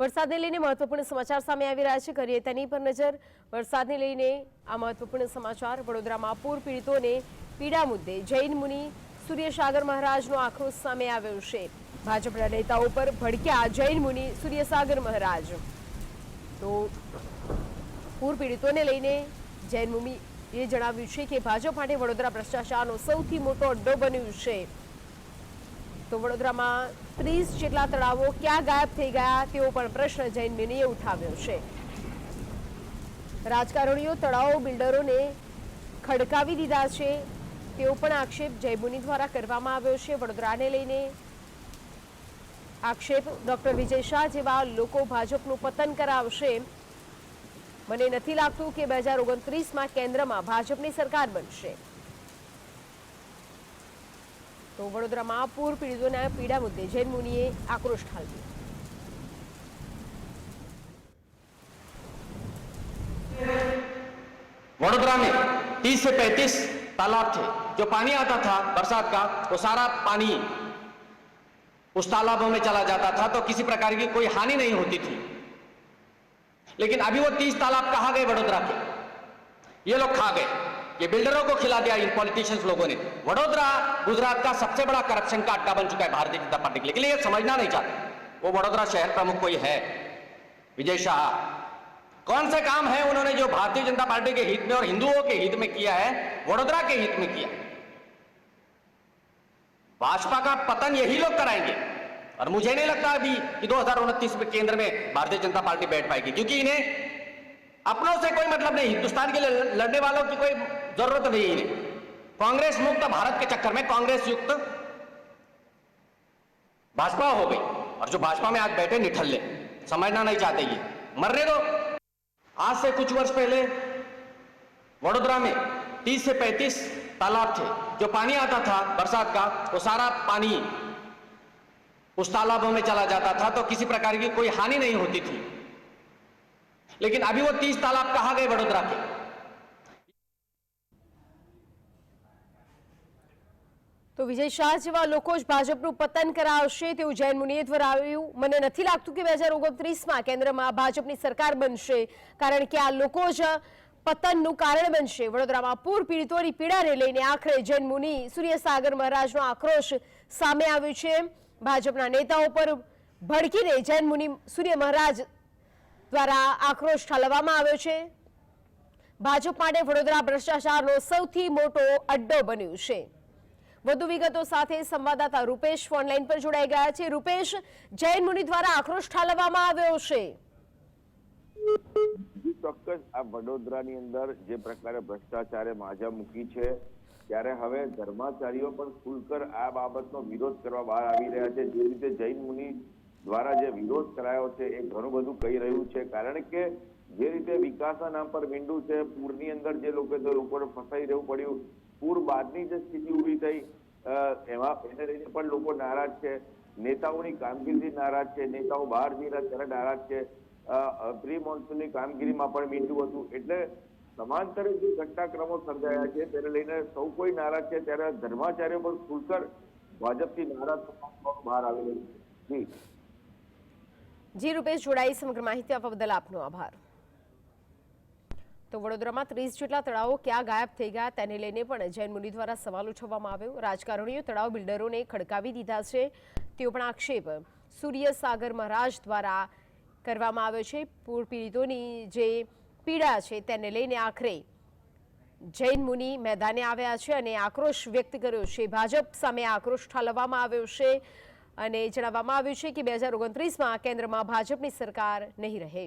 વરસાદને લઈને મહત્વપૂર્ણ સમાચાર સામે આવી રહ્યા છે. કરીએ તેની પર નજર. વરસાદને લઈને આ મહત્વપૂર્ણ સમાચાર વડોદરામાં પૂર પીડિતોને પીડા મુદ્દે જૈન મુનિ સૂર્યસાગર મહારાજનો આક્રોશ સામે આવ્યો છે. ભાજપના નેતાઓ પર ભડક્યા જૈન મુનિ સૂર્યસાગર મહારાજ. તો પૂર પીડિતોને લઈને જૈન મુનિએ જણાવ્યું છે કે ભાજપ માટે વડોદરા ભ્રષ્ટાચારનો સૌથી મોટો અડ્ડો બન્યું છે. તો વડોદરામાં ત્રીસ જેટલા તળાવો ક્યાં ગાયબ થઈ ગયા, તેવો પણ પ્રશ્ન જૈન મુનિએ ઉઠાવ્યો છે. રાજકારણીઓ તળાવો બિલ્ડરોને ખડકાવી દીધા છે, તેવો પણ આક્ષેપ જયમુનિ દ્વારા કરવામાં આવ્યો છે. વડોદરાને લઈને આક્ષેપ ડોક્ટર વિજય શાહ જેવા લોકો ભાજપનું પતન કરાવશે. મને નથી લાગતું કે બે હજાર ઓગણત્રીસમાં કેન્દ્રમાં ભાજપની સરકાર બનશે. તો વડોદરામાં પૂર પીડિતોના પીડા મુદ્દે જૈન મુનિએ આક્રોશ ઠાલવ્યો वडोदरा में 30 से 35 तालाब थे जो पानी आता था बरसात का वो सारा पानी उस तालाबों में चला जाता था तो किसी प्रकार की कोई हानि नहीं होती थी लेकिन अभी वो 30 तालाब कहाँ गए वडोदरा के ये लोग खा गए ये बिल्डरों को खिला दिया इन पॉलिटिशियंस लोगों ने। वडोदरा गुजरात का सबसे बड़ा करप्शन का अड्डा बन चुका है, भारतीय जनता पार्टी के लिए। लेकिन ये समझना नहीं चाहते। वो वडोदरा शहर प्रमुख कोई है? विजय शाह। कौन से काम है उन्होंने जो भारतीय जनता पार्टी के हित में और हिंदुओं के हित में किया है, वडोदरा के हित में किया? भाजपा का पतन यही लोग कराएँगे। और मुझे नहीं लगता अभी कि दो में केंद्र में भारतीय जनता पार्टी बैठ पाएगी, क्योंकि इन्हें अपनों से कोई मतलब नहीं, हिंदुस्तान के लिए लड़ने वालों की कोई ज़रूरत नहीं है। कांग्रेस मुक्त भारत के चक्कर में कांग्रेस युक्त भाजपा हो गई और जो भाजपा में आज बैठे निठल्ले, समझना नहीं चाहते ये। मरने दो। आज से कुछ वर्ष पहले वडोदरा में 30 से 35 तालाब थे। जो पानी आता था बरसात का, वो सारा पानी उस तालाबों में चला जाता था तो किसी प्रकार की कोई हानि नहीं होती थी। लेकिन अभी वो 30 तालाब कहाँ गए वडोदरा के તો વિજય શાહ જેવા લોકો જ ભાજપનું પતન કરાવશે તેવું જૈન મુનિએ આવ્યું મને નથી લાગતું કે બે હજાર ઓગણત્રીસમાં કેન્દ્રમાં ભાજપની સરકાર બનશે કારણ કે આ લોકો જ પતનનું કારણ બનશે વડોદરામાં પૂર પીડિતોની પીડાને લઈને આખરે જૈન મુનિ સૂર્યસાગર મહારાજનો આક્રોશ સામે આવ્યો છે ભાજપના નેતાઓ પર ભડકીને જૈન મુનિ સૂર્ય મહારાજ દ્વારા આક્રોશ ઠાલવવામાં આવ્યો છે. ભાજપ માટે વડોદરા ભ્રષ્ટાચારનો સૌથી મોટો અડ્ડો બન્યું છે. વધુ વિગતો સાથે સંવાદદાતા રૂપેશ ફોનલાઈન પર જોડાઈ ગયા છે. રૂપેશ, જૈન મુનિ દ્વારા આક્રોશ ઠાલવવામાં આવ્યો છે. ચોક્કસ. આ વડોદરાની અંદર જે પ્રકારે ભ્રષ્ટાચારે માજા મૂકી છે, ત્યારે હવે ધર્માચાર્યો પણ ખુલકર આ બાબતનો વિરોધ કરવા બહાર આવી રહ્યા છે. જે રીતે જૈન મુનિ દ્વારા જે વિરોધ કરાયો છે એ ઘણું બધું કહી રહ્યું છે. કારણ કે જે રીતે વિકાસના નામ પર મીંડું છે, પૂરની અંદર જે લોકો લોકોને ફસાઈ રહેવું પડ્યું, પૂર બાદની જે સ્થિતિ ઊભી થઈ એમાં એને લઈને પણ લોકો નારાજ છે. નેતાઓની કામગીરીથી નારાજ છે. નેતાઓ બહાર જઈ રહ્યા ત્યારે નારાજ છે. પ્રી મોન્સૂનની કામગીરીમાં પણ મીંડું હતું. એટલે સમાંતરે જે ઘટનાક્રમો સર્જાયા છે, તેને લઈને સૌ કોઈ નારાજ છે. ત્યારે ધર્માચાર્ય પણ ખુલકર ભાજપથી નારાજ બહાર આવી રહ્યું છે. જી. જી રૂપેશ જોડાઈ સમગ્ર માહિતી આપવા બદલ આપનો આભાર. તો વડોદરામાં ત્રીસ જેટલા તળાવો ક્યાં ગાયબ થઈ ગયા તેને લઈને પણ જૈન મુનિ દ્વારા સવાલ ઉઠાવવામાં આવ્યો. રાજકારણીઓ તળાવ બિલ્ડરોને ખડકાવી દીધા છે. તેઓ પણ આક્ષેપ સૂર્યસાગર મહારાજ દ્વારા કરવામાં આવ્યો છે. પૂર પીડિતોની જે પીડા છે તેને લઈને આખરે જૈન મુનિ મેદાને આવ્યા છે અને આક્રોશ વ્યક્ત કર્યો છે. ભાજપ સામે આક્રોશ ઠાલવવામાં આવ્યો છે. અને જણાવવામાં આવ્યું છે કે બે હજાર ઓગણત્રીસમાં કેન્દ્રમાં ભાજપની સરકાર નહીં રહે.